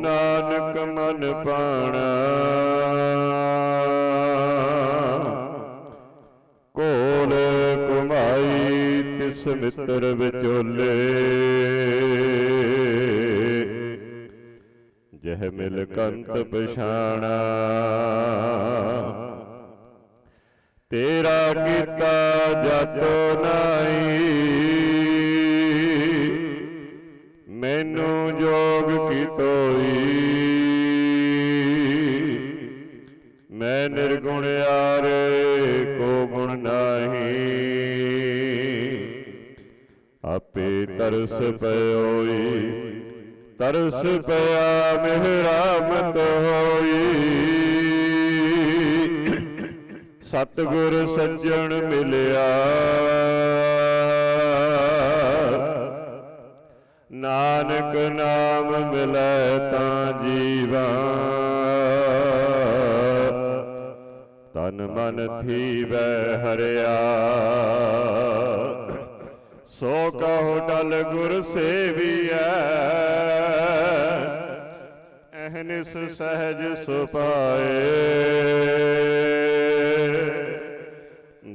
ਨਾਨਕ ਮਨ ਪਾਣਾ। ਕੋਲ ਕੁਮਾਈ ਤਿਸ ਮਿੱਤਰ ਵਿਚੋਲੇ। ਜਹ ਮਿਲ ਕੰਤ ਪਛਾਣਾ। ਤੇਰਾ ਕੀਤਾ ਜਤੋ ਨਾਈ ਜੋਗ ਕੀ ਤੋਈ? ਮੈਂ ਨਿਰਗੁਣ ਆਰੇ ਕੋ ਗੁਣ ਨਾਹੀ। ਆਪੇ ਤਰਸ ਪਇਓਈ ਤਰਸ ਪਿਆ ਮਿਹਰਾਮਤ ਹੋਈ। ਸਤਿਗੁਰ ਸੱਜਣ ਮਿਲਿਆ। ਨਾਨਕ ਨਾਮ ਮਿਲੈ ਤਾਂ ਜੀਵਾ। ਤਨ ਮਨ ਥੀਵੈ ਹਰਿਆ। ਸੋ ਕਹੋ ਡਲ ਗੁਰ ਸੇਵੀਐ। ਅਹਨਿਸ ਸਹਿਜ ਸੁਪਾਏ।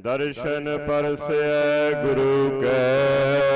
ਦਰਸ਼ਨ ਪਰਸੈ ਗੁਰੂ ਕੈ।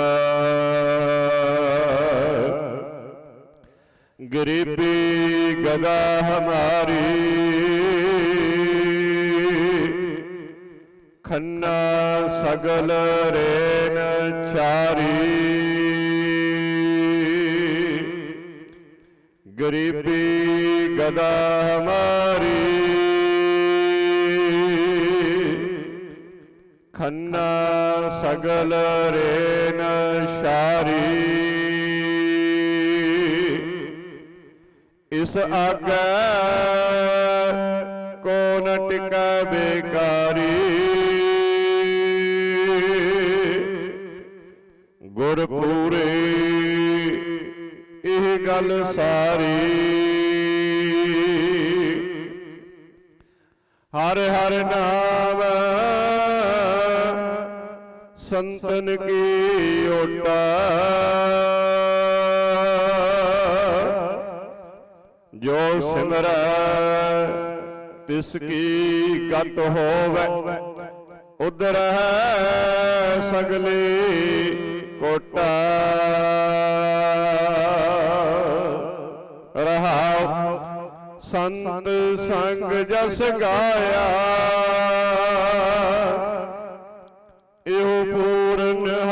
ਪੰਜਵਾ ਗਰੀਬੀ ਗਦਾ ਹਮਾਰੀ। ਖੰਨਾ ਸਗਲ ਰੇਨ ਚਾਰੀ। ਗਰੀਬੀ ਗਦਾ ਹਮਾਰੀ ਸਗਲ ਰੇਨ ਸ਼ਾਰੀ। ਇਸ ਆਗੈ ਕੋਨ ਨ ਬੇਕਾਰੀ। ਗੁਰ ਪੂਰੇ ਇਹ ਗੱਲ ਸਾਰੀ। ਹਰ ਹਰ ਨਾਮ ਸੰਤਨ ਕੀ ਓਟਾ? ਜੋ ਸਿਮਰੈ ਤਿਸ ਕੀ ਗਤ ਹੋਵੇ? ਉਦਰ ਹੈ ਸਗਲੀ ਕੋਟਾ। ਰਹਾਉ ਸੰਤ ਸੰਗ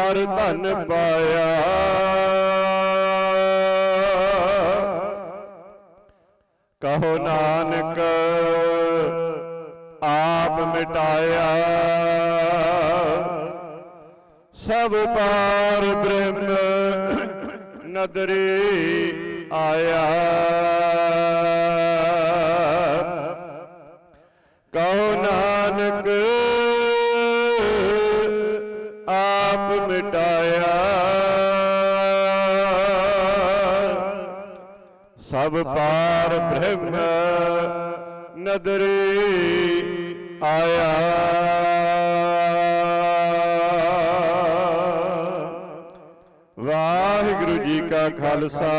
ਹਰ ਧਨ ਪਾਇਆ। ਕਹੋ ਨਾਨਕ ਆਪ ਮਿਟਾਇਆ। ਸਭ ਪਾਰ ਬ੍ਰਹਮ ਨਦਰੀ ਆਇਆ। ਆਪ ਮਿਟਾਇਆ। ਸਭ ਪਾਰ ਬ੍ਰਹਮ ਨਦਰੀ ਆਇਆ। ਵਾਹਿਗੁਰੂ ਜੀ ਕਾ ਖਾਲਸਾ।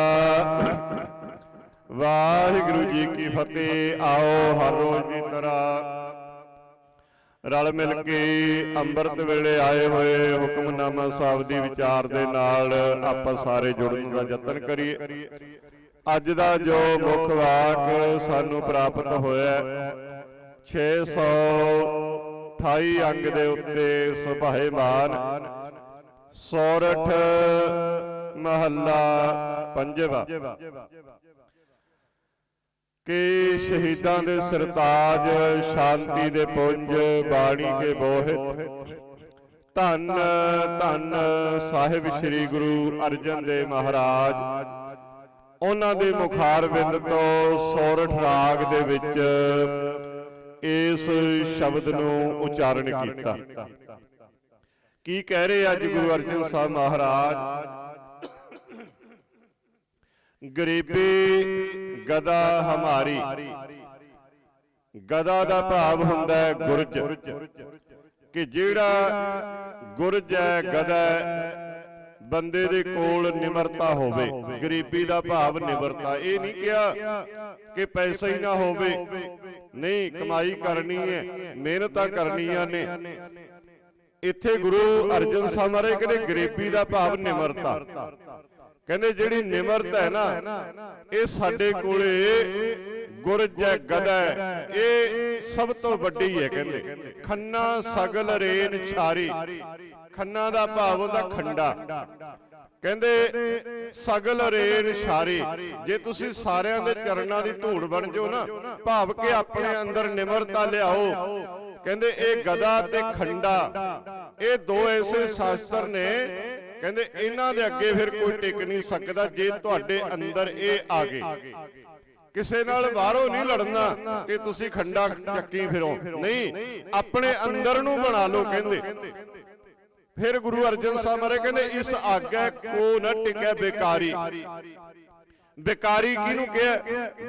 ਵਾਹਿਗੁਰੂ ਜੀ ਕੀ ਫਤਿਹ। ਆਓ ਹਰ ਰੋਜ਼ ਦੀ ਤਰ੍ਹਾਂ ਰਲ ਮਿਲ ਕੇ ਅੰਮ੍ਰਿਤ ਵੇਲੇ ਆਏ ਹੋਏ ਹੁਕਮਨਾਮਾ ਸਾਹਿਬ ਦੀ ਵਿਚਾਰ ਦੇ ਨਾਲ ਆਪਾਂ ਸਾਰੇ ਜੁੜਨ ਦਾ ਯਤਨ ਕਰੀਏ। ਅੱਜ ਦਾ ਜੋ ਮੁੱਖ ਵਾਕ ਸਾਨੂੰ ਪ੍ਰਾਪਤ ਹੋਇਆ ਹੈ, 628 ਅੰਗ ਦੇ ਉੱਤੇ ਸੁਭਾਏਮਾਨ ਸੋਰਠ ਮਹੱਲਾ ਪੰਜਵਾ। ਕਿ ਸ਼ਹੀਦਾਂ ਦੇ ਸਰਤਾਜ ਸ਼ਾਂਤੀ ਦੇ ਪੁੰਜ ਬਾਣੀ ਕੇ ਬੋਹਿਤ। ਧੰਨ ਧੰਨ ਸਾਹਿਬ ਸ੍ਰੀ ਗੁਰੂ ਅਰਜਨ ਦੇਵ ਮਹਾਰਾਜ। ਉਹਨਾਂ ਦੇ ਮੁਖਾਰਵਿੰਦ ਤੋਂ ਸੋਰਠ ਰਾਗ ਦੇ ਵਿੱਚ ਇਸ ਸ਼ਬਦ ਨੂੰ ਉਚਾਰਨ ਕੀਤਾ। ਕੀ ਕਹਿ ਰਹੇ ਅੱਜ ਗੁਰੂ ਅਰਜਨ ਸਾਹਿਬ ਮਹਾਰਾਜ? ਗਰੀਬੀ ਗਦਾ ਹਮਾਰੀ। ਗਦਾ ਦਾ ਭਾਵ ਹੁੰਦਾ ਹੈ ਗੁਰਜ। ਕਿ ਜਿਹੜਾ ਗੁਰਜ ਹੈ, ਗਦਾ ਬੰਦੇ ਦੇ ਕੋਲ ਨਿਮਰਤਾ ਹੋਵੇ, ਗਰੀਬੀ ਦਾ ਭਾਵ ਨਿਮਰਤਾ। ਇਹ ਨਹੀਂ ਕਿਹਾ ਕਿ ਪੈਸਾ ਹੀ ਨਾ ਹੋਵੇ। ਨਹੀਂ, ਕਮਾਈ ਕਰਨੀ ਹੈ, ਮਿਹਨਤਾਂ ਕਰਨੀਆਂ ਨੇ। ਇੱਥੇ ਗੁਰੂ ਅਰਜਨ ਸਾਹਿਬ ਮਹਾਰਾਜ ਕਹਿੰਦੇ, ਗਰੀਬੀ ਦਾ ਭਾਵ ਨਿਮਰਤਾ। ਕਹਿੰਦੇ ਜਿਹੜੀ ਨਿਮਰਤਾ ਹੈ ਨਾ ਇਹ ਸਾਡੇ ਕੋਲੇ ਗੁਰਜ ਹੈ। ਗਦਾ ਇਹ ਸਭ ਤੋਂ ਵੱਡੀ ਹੈ ਕਹਿੰਦੇ। ਖੰਨਾ ਸਗਲ ਰੇਨ ਛਾਰੀ। ਖੰਨਾ ਦਾ ਭਾਵ ਹੁੰਦਾ ਖੰਡਾ। ਕਹਿੰਦੇ ਸਗਲ ਰੇਨ ਛਾਰੀ। ਜੇ ਤੁਸੀਂ ਸਾਰਿਆਂ ਦੇ ਚਰਨਾਂ ਦੀ ਧੂੜ ਬਣ ਜਾਓ ਨਾ ਭਾਵ ਕਿ ਆਪਣੇ ਅੰਦਰ ਨਿਮਰਤਾ ਲਿਆਓ। ਕਹਿੰਦੇ ਇਹ ਗਦਾ ਤੇ ਖੰਡਾ। ਇਹ ਦੋ ਐਸੇ ਸ਼ਾਸਤਰ ਨੇ ਕਹਿੰਦੇ ਇਹਨਾਂ ਦੇ ਅੱਗੇ ਫਿਰ ਕੋਈ ਟਿਕ ਨਹੀਂ ਸਕਦਾ ਜੇ ਤੁਹਾਡੇ ਅੰਦਰ ਇਹ ਆ ਗਏ। ਕਿਸੇ ਨਾਲ ਬਾਹਰੋਂ ਨਹੀਂ ਲੜਨਾ ਕਿ ਤੁਸੀਂ ਖੰਡਾ ਚੱਕੀ ਫਿਰੋ। ਨਹੀਂ ਆਪਣੇ ਅੰਦਰ ਨੂੰ ਬਣਾ ਲਓ ਕਹਿੰਦੇ। ਫਿਰ ਗੁਰੂ ਅਰਜਨ ਸਾਹਿਬ ਮਹਾਰਾਜ ਕਹਿੰਦੇ ਇਸ ਆਗੇ ਕੋ ਨ ਟਿਕੈ ਬੇਕਾਰੀ। ਵਿਕਾਰੀ ਕਿਹਨੂੰ ਕਿਹਾ?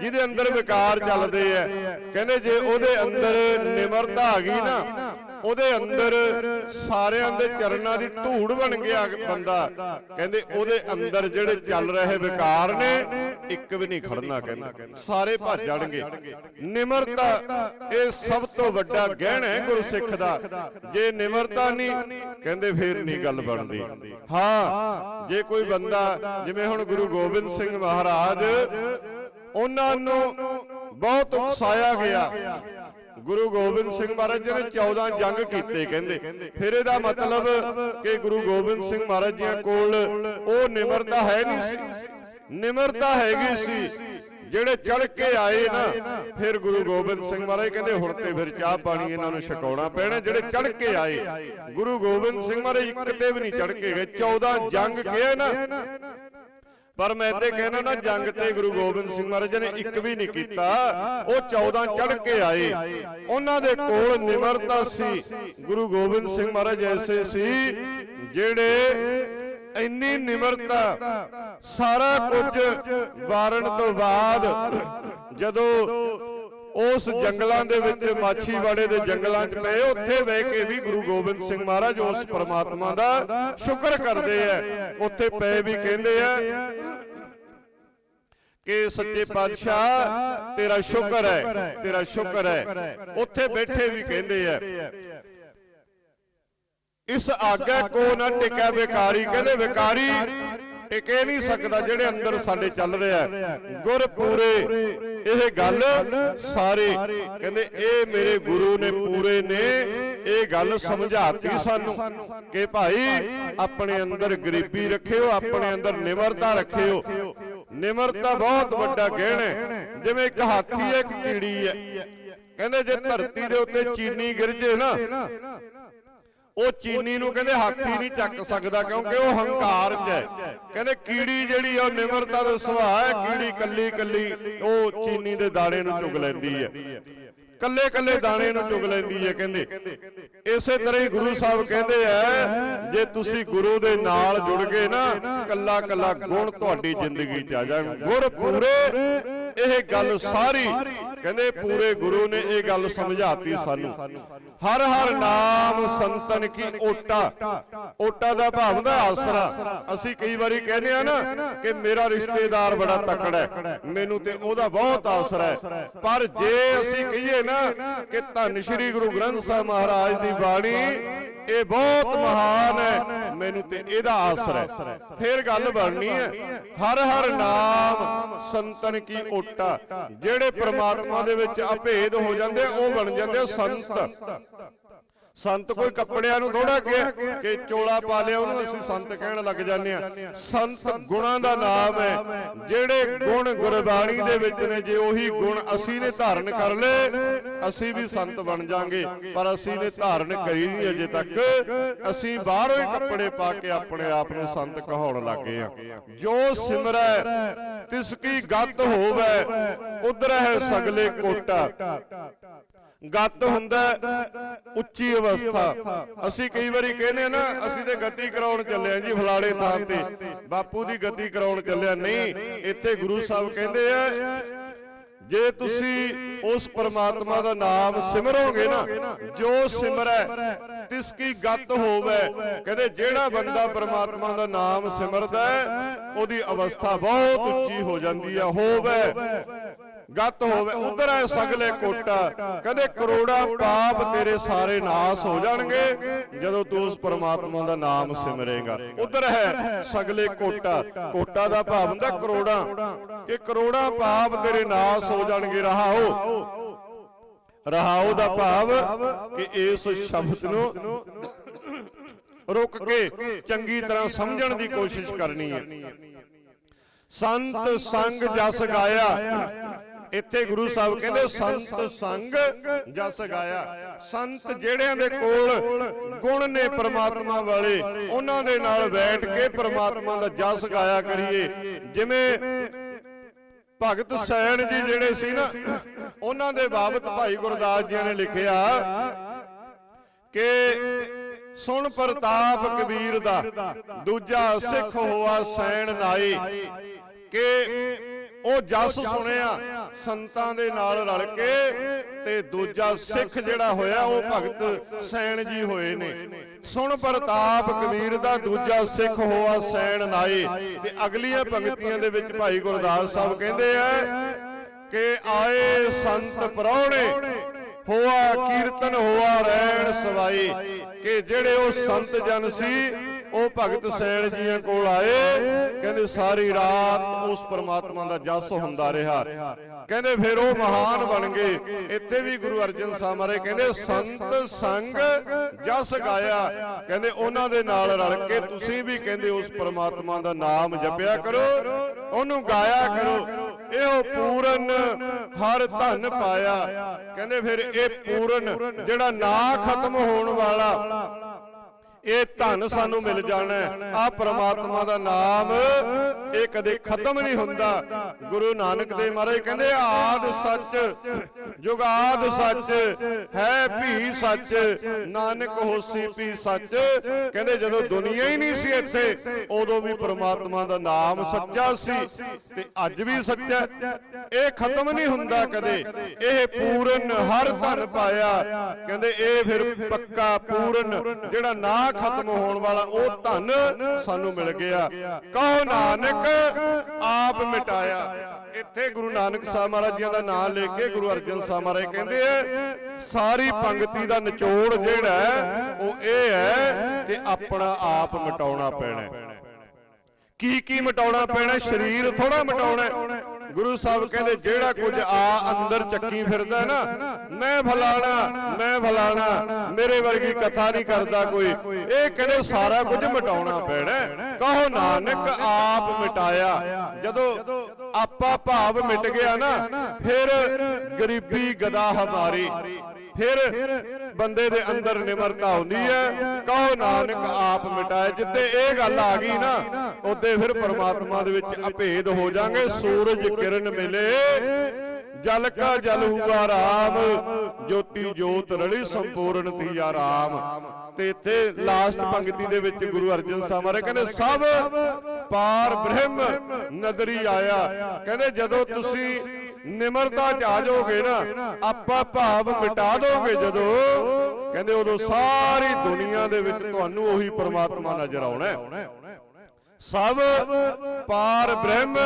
ਜਿਹਦੇ ਅੰਦਰ ਵਿਕਾਰ ਚੱਲਦੇ ਐ ਕਹਿੰਦੇ ਜੇ ਉਹਦੇ ਅੰਦਰ ਨਿਮਰਤਾ ਆ ਗਈ ਨਾ ਉਹਦੇ ਅੰਦਰ ਸਾਰਿਆਂ ਦੇ ਚਰਨਾਂ ਦੀ ਧੂੜ ਬਣ ਗਿਆ ਬੰਦਾ। ਕਹਿੰਦੇ ਉਹਦੇ ਅੰਦਰ ਜਿਹੜੇ ਚੱਲ ਰਹੇ ਵਿਕਾਰ ਨੇ ਇੱਕ ਵੀ ਨਹੀਂ ਖੜਨਾ ਕਹਿੰਦੇ। ਸਾਰੇ ਭੱਜ ਜਾਣਗੇ। ਨਿਮਰਤਾ ਇਹ ਸਭ ਤੋਂ ਵੱਡਾ ਗਹਿਣਾ ਹੈ ਗੁਰਸਿੱਖ ਦਾ। ਜੇ ਨਿਮਰਤਾ ਨਹੀਂ ਕਹਿੰਦੇ ਫੇਰ ਨਹੀਂ ਗੱਲ ਬਣਦੀ। ਹਾਂ ਜੇ ਕੋਈ ਬੰਦਾ ਜਿਵੇਂ ਹੁਣ ਗੁਰੂ ਗੋਬਿੰਦ ਸਿੰਘ ਮਹਾਰਾਜ ਉਹਨਾਂ ਨੂੰ ਬਹੁਤ ਉਕਸਾਇਆ ਗਿਆ। ਗੁਰੂ ਗੋਬਿੰਦ ਸਿੰਘ ਮਹਾਰਾਜ ਜੀ ਨੇ 14 ਜੰਗ ਕੀਤੇ ਕਹਿੰਦੇ। ਫਿਰ ਇਹਦਾ ਮਤਲਬ ਕਿ ਗੁਰੂ ਗੋਬਿੰਦ ਸਿੰਘ ਮਹਾਰਾਜ ਜੀ ਕੋਲ ਉਹ ਨਿਮਰਤਾ ਹੈ ਨਹੀਂ ਸੀ। ਨਿਮਰਤਾ ਹੈਗੀ ਸੀ। ਜਿਹੜੇ ਚੜ ਕੇ ਆਏ ਨਾ ਫਿਰ ਗੁਰੂ ਗੋਬਿੰਦ ਸਿੰਘ ਮਹਾਰਾਜ ਕਹਿੰਦੇ ਹੁਣ ਤੇ ਫਿਰ ਚਾਹ ਪਾਣੀ ਇਹਨਾਂ ਨੂੰ ਛਕਾਉਣਾ ਪੈਣਾ। ਜਿਹੜੇ ਚੜ ਕੇ ਆਏ ਗੁਰੂ ਗੋਬਿੰਦ ਸਿੰਘ ਮਹਾਰਾਜ ਇੱਕ ਤੇ ਵੀ ਨਹੀਂ ਚੜ ਕੇ ਗਏ। 14 ਜੰਗ ਕਿਹਾ ਨਾ। ਪਰ ਮੈਂ ਤੇ ਕਹਿਣਾ ਨਾ ਜੰਗ ਤੇ ਗੁਰੂ ਗੋਬਿੰਦ ਸਿੰਘ ਮਹਾਰਾਜ ਨੇ ਇੱਕ ਵੀ ਨਹੀਂ ਕੀਤਾ। ਉਹ 14 ਚੜ ਕੇ ਆਏ। ਉਹਨਾਂ ਦੇ ਕੋਲ ਨਿਮਰਤਾ ਸੀ। ਗੁਰੂ ਗੋਬਿੰਦ ਸਿੰਘ ਮਹਾਰਾਜ ਐਸੇ ਸੀ ਜਿਹੜੇ ਇੰਨੀ ਨਿਮਰਤਾ ਸਾਰਾ ਕੁਝ ਵਾਰਨ ਤੋਂ ਬਾਅਦ ਜਦੋਂ ਉਸ ਜੰਗਲਾਂ ਦੇ ਵਿੱਚ ਮਾਛੀਵਾੜੇ ਦੇ ਜੰਗਲਾਂ 'ਚ ਪਏ। ਉੱਥੇ ਬਹਿ ਕੇ ਵੀ ਗੁਰੂ ਗੋਬਿੰਦ ਸਿੰਘ ਮਹਾਰਾਜ ਉਸ ਪਰਮਾਤਮਾ ਦਾ ਸ਼ੁਕਰ ਕਰਦੇ ਆ। ਉੱਥੇ ਪਏ ਵੀ ਕਹਿੰਦੇ ਆ ਕਿ ਸੱਚੇ ਪਾਤਸ਼ਾਹ, ਤੇਰਾ ਸ਼ੁਕਰ ਹੈ, ਤੇਰਾ ਸ਼ੁਕਰ ਹੈ। ਉੱਥੇ ਬੈਠੇ ਵੀ ਕਹਿੰਦੇ ਆ। ਇਸ ਆਗੇ ਕੋ ਨਾ ਟਿਕੈ ਵਿਕਾਰੀ। ਕਹਿੰਦੇ, ਵਿਕਾਰੀ ਟਿਕੇ ਨਹੀਂ ਸਕਦਾ ਜਿਹੜੇ ਅੰਦਰ ਸਾਡੇ ਚੱਲ ਰਿਹਾ ਗੁਰ ਪੂਰੇ ਇਹ ਗੱਲ ਸਾਰੇ ਕਹਿੰਦੇ, ਇਹ ਮੇਰੇ ਗੁਰੂ ਨੇ ਪੂਰੇ ਨੇ, ਇਹ ਗੱਲ ਸਮਝਾਤੀ ਸਾਨੂੰ ਕਿ ਭਾਈ ਆਪਣੇ ਅੰਦਰ ਗਰੀਬੀ ਰੱਖਿਓ, ਆਪਣੇ ਅੰਦਰ ਨਿਮਰਤਾ ਰੱਖਿਓ। ਨਿਮਰਤਾ ਬਹੁਤ ਵੱਡਾ ਗਹਿਣਾ ਹੈ। ਜਿਵੇਂ ਇੱਕ ਹਾਥੀ ਹੈ, ਇੱਕ ਕੀੜੀ ਹੈ। ਕਹਿੰਦੇ ਜੇ ਧਰਤੀ ਦੇ ਉੱਤੇ ਚੀਨੀ ਗਿਰ ਜੇ ਨਾ ਉਹ ਚੀਨੀ ਨੂੰ ਕਹਿੰਦੇ ਹਾਥੀ ਨਹੀਂ ਚੱਕ ਸਕਦਾ ਕਿਉਂਕਿ ਉਹ ਹੰਕਾਰ 'ਚ ਹੈ। ਕਹਿੰਦੇ ਕੀੜੀ ਜਿਹੜੀ ਆ ਉਹ ਨਿਮਰਤਾ ਦਾ ਸੁਭਾਅ ਹੈ ਕੀੜੀ ਕੱਲੀ ਕੱਲੀ ਉਹ ਚੀਨੀ ਦੇ ਦਾਣੇ ਨੂੰ ਚੁਗ ਲੈਂਦੀ ਹੈ। ਕੱਲੇ ਕੱਲੇ ਦਾਣੇ ਨੂੰ ਚੁਗ ਲੈਂਦੀ ਹੈ ਕਹਿੰਦੇ। ਇਸੇ ਤਰ੍ਹਾਂ ਹੀ ਗੁਰੂ ਸਾਹਿਬ ਕਹਿੰਦੇ ਆ ਜੇ ਤੁਸੀਂ ਗੁਰੂ ਦੇ ਨਾਲ ਜੁੜ ਗਏ ਨਾ ਕੱਲਾ ਕੱਲਾ ਗੁਣ ਤੁਹਾਡੀ ਜ਼ਿੰਦਗੀ 'ਚ ਆ ਜਾਣ ਗੁਰ ਪੂਰੇ ਇਹ ਗੱਲ ਸਾਰੀ ਕਹਿੰਦੇ ਪੂਰੇ ਗੁਰੂ ਨੇ ਇਹ ਗੱਲ ਸਮਝਾਤੀ ਸਾਨੂੰ। ਹਰ ਹਰ ਨਾਮ ਸੰਤਨ ਕੀ ਓਟਾ। ਓਟਾ ਦਾ ਭਾਵ ਹੁੰਦਾ ਆਸਰਾ। ਅਸੀਂ ਕਈ ਵਾਰੀ ਕਹਿੰਦੇ ਆ ਨਾ ਕਿ ਮੇਰਾ ਰਿਸ਼ਤੇਦਾਰ ਬੜਾ ਤਕੜਾ ਹੈ। ਮੈਨੂੰ ਤੇ ਉਹਦਾ ਬਹੁਤ ਆਸਰਾ ਹੈ। ਪਰ ਜੇ ਅਸੀਂ ਕਹੀਏ ਨਾ ਕਿ ਧੰਨ ਸ਼੍ਰੀ ਗੁਰੂ ਗ੍ਰੰਥ ਸਾਹਿਬ ਮਹਾਰਾਜ ਦੀ ਬਾਣੀ ਇਹ ਬਹੁਤ ਮਹਾਨ ਹੈ, ਮੈਨੂੰ ਤੇ ਇਹਦਾ ਆਸਰਾ ਹੈ। ਫਿਰ ਗੱਲ ਬਣਨੀ ਹੈ, ਹਰ ਹਰ ਨਾਮ ਸੰਤਨ ਕੀ ਓਟਾ। ਜਿਹੜੇ ਪ੍ਰਮਾਤਮਾ ਦੇ ਵਿੱਚ ਅਭੇਦ ਹੋ ਜਾਂਦੇ ਉਹ ਬਣ ਜਾਂਦੇ ਸੰਤ। ਸੰਤ ਕੋਈ ਕੱਪੜਿਆਂ ਨੂੰ ਥੋੜਾ ਗਿਆ ਕਿ ਚੋਲਾ ਪਾ ਲਿਆ ਉਹਨੂੰ ਅਸੀਂ ਸੰਤ ਕਹਿਣ ਲੱਗ ਜਾਂਦੇ ਆ ਸੰਤ ਗੁਣਾਂ ਦਾ ਨਾਮ ਹੈ। ਜਿਹੜੇ ਗੁਣ ਗੁਰਬਾਣੀ ਦੇ ਵਿੱਚ ਨੇ ਜੇ ਉਹੀ ਗੁਣ ਅਸੀਂ ਨੇ ਧਾਰਨ ਕਰ ਲਏ ਅਸੀਂ ਵੀ ਸੰਤ ਬਣ ਜਾਾਂਗੇ। ਪਰ ਅਸੀਂ ਨੇ ਧਾਰਨ ਕਰੀ ਨਹੀਂ ਅਜੇ ਤੱਕ। ਅਸੀਂ ਬਾਹਰੋਂ ਹੀ ਕੱਪੜੇ ਪਾ ਕੇ ਆਪਣੇ ਆਪ ਨੂੰ ਸੰਤ ਕਹਾਉਣ ਲੱਗੇ ਆ ਜੋ ਸਿਮਰੈ ਤਿਸ ਕੀ ਗੱਤ ਹੋਵੇ ਉਧਰ ਹੈ ਸਗਲੇ ਕੋਟਾ। ਗੱਤ ਹੁੰਦਾ ਉੱਚੀ ਅਵਸਥਾ। ਅਸੀਂ ਕਈ ਵਾਰੀ ਕਹਿੰਦੇ ਆ ਨਾ ਅਸੀਂ ਤੇ ਗਤੀ ਕਰਾਉਣ ਚੱਲੇ ਆ ਜੀ ਫਲਾਣੇ ਥਾਂ ਤੇ। ਬਾਪੂ ਦੀ ਗਤੀ ਕਰਾਉਣ ਚੱਲਿਆ ਨਹੀਂ ਇੱਥੇ ਗੁਰੂ ਸਾਹਿਬ ਕਹਿੰਦੇ ਆ ਜੇ ਤੁਸੀਂ ਉਸ ਪਰਮਾਤਮਾ ਦਾ ਨਾਮ ਸਿਮਰੋਗੇ ਨਾ ਜੋ ਸਿਮਰੈ ਤਿਸ ਕੀ ਗੱਤ ਹੋਵੇ। ਕਹਿੰਦੇ ਜਿਹੜਾ ਬੰਦਾ ਪਰਮਾਤਮਾ ਦਾ ਨਾਮ ਸਿਮਰਦਾ ਉਹਦੀ ਅਵਸਥਾ ਬਹੁਤ ਉੱਚੀ ਹੋ ਜਾਂਦੀ ਹੈ ਹੋਵੇ। ਗੱਤ ਹੋਵੇ ਉਧਰ ਹੈ ਸਗਲੇ ਕੋਟਾ। ਕਹਿੰਦੇ ਕਰੋੜਾ ਪਾਪ ਤੇਰੇ ਸਾਰੇ ਨਾਸ ਹੋ ਜਾਣਗੇ। ਜਦੋਂ ਤੂੰ ਉਸ ਪਰਮਾਤਮਾ ਦਾ ਨਾਮ ਸਿਮਰੇਗਾ। ਉਧਰ ਹੈ ਸਗਲੇ ਕੋਟਾ। ਕੋਟਾ। ਦਾ ਭਾਵ ਹੁੰਦਾ ਕਰੋੜਾ। ਕਿ ਕਰੋੜਾ ਪਾਪ ਤੇਰੇ ਨਾਸ ਹੋ ਜਾਣਗੇ। ਰਹਾਓ। ਰਹਾਓ। ਦਾ ਭਾਵ ਕਿ ਇਸ ਸ਼ਬਦ ਨੂੰ ਰੁਕ ਕੇ ਚੰਗੀ ਤਰ੍ਹਾਂ ਸਮਝਣ ਦੀ ਕੋਸ਼ਿਸ਼ ਕਰਨੀ ਹੈ। ਸੰਤ ਸੰਗ ਜਸ ਗਾਇਆ। ਇੱਥੇ ਗੁਰੂ ਸਾਹਿਬ ਕਹਿੰਦੇ ਸੰਤ ਸੰਗ ਜਸ ਗਾਇਆ। ਸੰਤ ਜਿਹੜਿਆਂ ਦੇ ਕੋਲ ਗੁਣ ਨੇ ਪ੍ਰਮਾਤਮਾ ਵਾਲੇ ਉਹਨਾਂ ਦੇ ਨਾਲ ਬੈਠ ਕੇ ਪ੍ਰਮਾਤਮਾ ਦਾ ਜਸ ਗਾਇਆ ਕਰੀਏ। ਜਿਵੇਂ ਭਗਤ ਸੈਣ ਜੀ ਜਿਹੜੇ ਸੀ ਨਾ ਉਹਨਾਂ ਦੇ ਬਾਬਤ ਭਾਈ ਗੁਰਦਾਸ ਜੀ ਨੇ ਲਿਖਿਆ ਕਿ ਸੁਣ ਪ੍ਰਤਾਪ ਕਬੀਰ ਦਾ ਦੂਜਾ ਸਿੱਖ ਹੋਆ ਸੈਣ ਨਾਈ। ਕਿ ਉਹ ਜਸ ਸੁਣਿਆ। ਸੰਤਾਂ ਦੇ ਨਾਲ ਰਲ ਕੇ ਤੇ ਦੂਜਾ ਸਿੱਖ ਜਿਹੜਾ ਹੋਇਆ, ਉਹ ਭਗਤ ਸੈਣ ਜੀ ਹੋਏ ਨੇ। ਸੁਣ ਪ੍ਰਤਾਪ ਕਬੀਰ ਦਾ ਦੂਜਾ ਸਿੱਖ ਹੋਆ ਸੈਣ ਨਾਏ ਤੇ ਅਗਲੀਆਂ ਪੰਕਤੀਆਂ ਦੇ ਵਿੱਚ ਭਾਈ ਗੁਰਦਾਸ ਸਾਹਿਬ ਕਹਿੰਦੇ ਆ ਕਿ ਆਏ ਸੰਤ ਪਰੌਣੇ ਹੋਆ ਕੀਰਤਨ, ਹੋਆ ਰਹਿਣ ਸਵਾਈ ਕਿ ਜਿਹੜੇ ਉਹ ਸੰਤ ਜਨ ਸੀ, ਉਹ ਭਗਤ ਸੈਣ ਜੀਆਂ ਕੋਲ ਆਏ। ਕਹਿੰਦੇ ਸਾਰੀ ਰਾਤ ਉਸ ਪਰਮਾਤਮਾ ਦਾ ਜਸ ਹੁੰਦਾ ਰਿਹਾ। ਕਹਿੰਦੇ ਫਿਰ ਉਹ ਮਹਾਨ ਬਣ ਗਏ। ਇੱਥੇ ਵੀ ਗੁਰੂ ਅਰਜਨ ਸਾਹਿਬ ਮਹਾਰਾਜ ਕਹਿੰਦੇ, ਸੰਤ ਸੰਗ ਜਸ ਗਾਇਆ। ਕਹਿੰਦੇ ਉਹਨਾਂ ਦੇ ਨਾਲ ਰਲ ਕੇ ਤੁਸੀਂ ਵੀ ਕਹਿੰਦੇ ਉਸ ਪਰਮਾਤਮਾ ਦਾ ਨਾਮ ਜਪਿਆ ਕਰੋ, ਉਹਨੂੰ ਗਾਇਆ ਕਰੋ। ਇਹੋ ਪੂਰਨ ਹਰ ਧਨ ਪਾਇਆ। ਕਹਿੰਦੇ ਫਿਰ ਇਹ ਪੂਰਨ ਜਿਹੜਾ ਨਾ ਖਤਮ ਹੋਣ ਵਾਲਾ ਇਹ ਧਨ ਸਾਨੂੰ ਮਿਲ ਜਾਣਾ ਆ ਪ੍ਰਮਾਤਮਾ ਦਾ ਨਾਮ ਇਹ ਕਦੇ ਖਤਮ ਨਹੀਂ ਹੁੰਦਾ। ਗੁਰੂ ਨਾਨਕ ਦੇਵ ਮਹਾਰਾਜ ਕਹਿੰਦੇ, ਆਦ ਸੱਚ ਜੁਗਾਦ ਸੱਚ, ਹੈ ਭੀ ਸੱਚ, ਨਾਨਕ ਹੋਸੀ ਭੀ ਸੱਚ। ਕਹਿੰਦੇ, ਜਦੋਂ ਦੁਨੀਆ ਹੀ ਨਹੀਂ ਸੀ ਇੱਥੇ, ਉਦੋਂ ਵੀ ਪ੍ਰਮਾਤਮਾ ਦਾ ਨਾਮ ਸੱਚਾ ਸੀ ਤੇ ਅੱਜ ਵੀ ਸੱਚਾ ਇਹ ਖਤਮ ਨਹੀਂ ਹੁੰਦਾ ਕਦੇ। ਇਹ ਪੂਰਨ ਹਰ ਧਨ ਪਾਇਆ। ਕਹਿੰਦੇ, ਇਹ ਫਿਰ ਪੱਕਾ ਪੂਰਨ ਜਿਹੜਾ ਨਾ ਖਤਮ ਹੋਣ ਵਾਲਾ ਉਹ ਧਨ ਸਾਨੂੰ ਮਿਲ ਗਿਆ। ਕਹੋ ਨਾਨਕ ਆਪ ਮਿਟਾਇਆ। ਇੱਥੇ ਗੁਰੂ ਨਾਨਕ ਸਾਹਿਬ ਮਹਾਰਾਜ ਜੀ ਦਾ ਨਾਮ ਲੈ ਕੇ ਗੁਰੂ ਅਰਜਨ ਸਾਹਿਬ ਮਹਾਰਾਜ ਕਹਿੰਦੇ ਆ ਸਾਰੀ ਪੰਕਤੀ ਦਾ ਨਿਚੋੜ ਜਿਹੜਾ ਉਹ ਇਹ ਹੈ ਕਿ ਆਪਣਾ ਆਪ ਮਿਟਾਉਣਾ ਪੈਣਾ ਕੀ ਕੀ ਮਿਟਾਉਣਾ ਪੈਣਾ ਸਰੀਰ ਥੋੜਾ ਮਿਟਾਉਣਾ। ਗੁਰੂ ਸਾਹਿਬ ਕਹਿੰਦੇ ਜਿਹੜਾ ਕੁਝ ਆ ਅੰਦਰ ਚੱਕੀ ਫਿਰਦਾ ਨਾ ਮੈਂ ਫਲਾਣਾ ਮੈਂ ਫਲਾਣਾ ਮੇਰੇ ਵਰਗੀ ਕਥਾ ਨਹੀਂ ਕਰਦਾ ਕੋਈ। ਇਹ ਕਹਿੰਦੇ ਸਾਰਾ ਕੁਝ ਮਿਟਾਉਣਾ ਪੈਣਾ। ਕਹੋ ਨਾਨਕ ਆਪ ਮਿਟਾਇਆ। ਜਦੋਂ ਆਪਾ ਭਾਵ ਮਿਟ ਗਿਆ ਨਾ ਫਿਰ ਗਰੀਬੀ ਗਦਾ ਹਮਾਰੀ। ਫਿਰ ਬੰਦੇ ਦੇ ਅੰਦਰ ਨਿਮਰਤਾ ਹੁੰਦੀ ਹੈ। ਕਹੋ ਨਾਨਕ, ਆਪ ਮਿਟਾਏ। ਜਿੱਤੇ ਇਹ ਗੱਲ ਆ ਗਈ ਨਾ ਉਹਦੇ ਫਿਰ ਪਰਮਾਤਮਾ ਦੇ ਵਿੱਚ ਅਭੇਦ ਹੋ ਜਾਾਂਗੇ ਸੂਰਜ ਕਿਰਨ ਮਿਲੇ, ਜਲ ਕਾ ਜਲ ਹੁਆ ਰਾਮ, ਜੋਤੀ ਜੋਤ ਰਲੀ ਸੰਪੂਰਨ ਥੀਆ ਰਾਮ। ਤੇ ਇੱਥੇ ਲਾਸਟ ਪੰਕਤੀ ਦੇ ਵਿੱਚ ਗੁਰੂ ਅਰਜਨ ਸਾਹਿਬ ਮਹਾਰਾਜ ਕਹਿੰਦੇ, ਸਭ ਪਾਰ ਬ੍ਰਹਮ ਨਦਰੀ ਆਇਆ। ਕਹਿੰਦੇ ਜਦੋਂ ਤੁਸੀਂ ਨਿਮਰਤਾ ਚ ਆ ਜਾਓਗੇ ਨਾ, ਆਪਾਂ ਭਾਵ ਮਿਟਾ ਦੋਗੇ ਜਦੋਂ। ਕਹਿੰਦੇ ਉਦੋਂ ਸਾਰੀ ਦੁਨੀਆ ਦੇ ਵਿੱਚ ਤੁਹਾਨੂੰ ਉਹੀ ਪਰਮਾਤਮਾ ਨਜ਼ਰ ਆਉਣਾ ਸਭ ਪਾਰ ਬ੍ਰਹਮ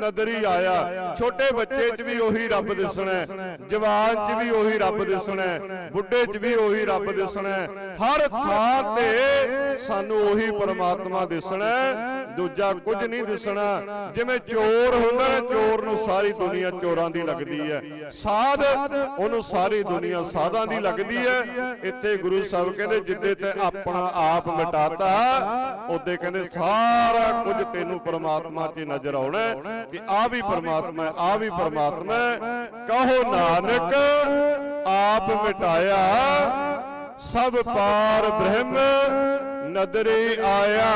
ਨਦਰੀ ਆਇਆ। ਛੋਟੇ ਬੱਚੇ 'ਚ ਵੀ ਉਹੀ ਰੱਬ ਦਿਸਣਾ ਜਵਾਨ 'ਚ ਵੀ ਉਹੀ ਰੱਬ ਦਿਸਣਾ ਬੁੱਢੇ 'ਚ ਵੀ ਉਹੀ ਰੱਬ ਦਿਸਣਾ ਹਰ ਥਾਂ ਤੇ ਸਾਨੂੰ ਉਹੀ ਪਰਮਾਤਮਾ ਦਿਸਣਾ ਦੂਜਾ ਕੁਝ ਨਹੀਂ ਦਿਸਣਾ। ਜਿਵੇਂ ਚੋਰ ਹੁੰਦਾ ਨਾ ਚੋਰ ਨੂੰ ਸਾਰੀ ਦੁਨੀਆ ਚੋਰਾਂ ਦੀ ਲੱਗਦੀ ਹੈ। ਸਾਧ ਉਹਨੂੰ ਸਾਰੀ ਦੁਨੀਆ ਸਾਧਾਂ ਦੀ ਲੱਗਦੀ ਹੈ। ਇੱਥੇ ਗੁਰੂ ਸਾਹਿਬ ਕਹਿੰਦੇ ਜਿੱਦੇ ਤੇ ਆਪਣਾ ਆਪ ਮਿਟਾਤਾ ਉਹਦੇ ਕਹਿੰਦੇ ਸਾਰਾ ਕੁਝ ਤੈਨੂੰ ਪਰਮਾਤਮਾ 'ਚ ਨਜ਼ਰ ਆਉਣਾ ਕਿ ਆ ਵੀ ਪਰਮਾਤਮਾ ਹੈ ਆ ਵੀ ਪਰਮਾਤਮਾ ਹੈ ਕਹੋ ਨਾਨਕ ਆਪ ਮਿਟਾਇਆ। ਸਭ ਪਾਰ ਬ੍ਰਹਮ। ਨਦਰੀ ਆਇਆ।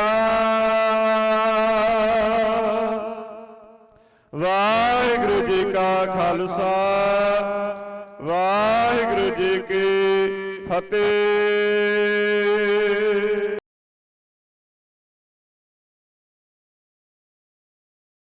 ਵਾਹਿਗੁਰੂ ਜੀ ਕਾ ਖਾਲਸਾ ਵਾਹਿਗੁਰੂ ਜੀ ਕੀ ਫਤਿਹ।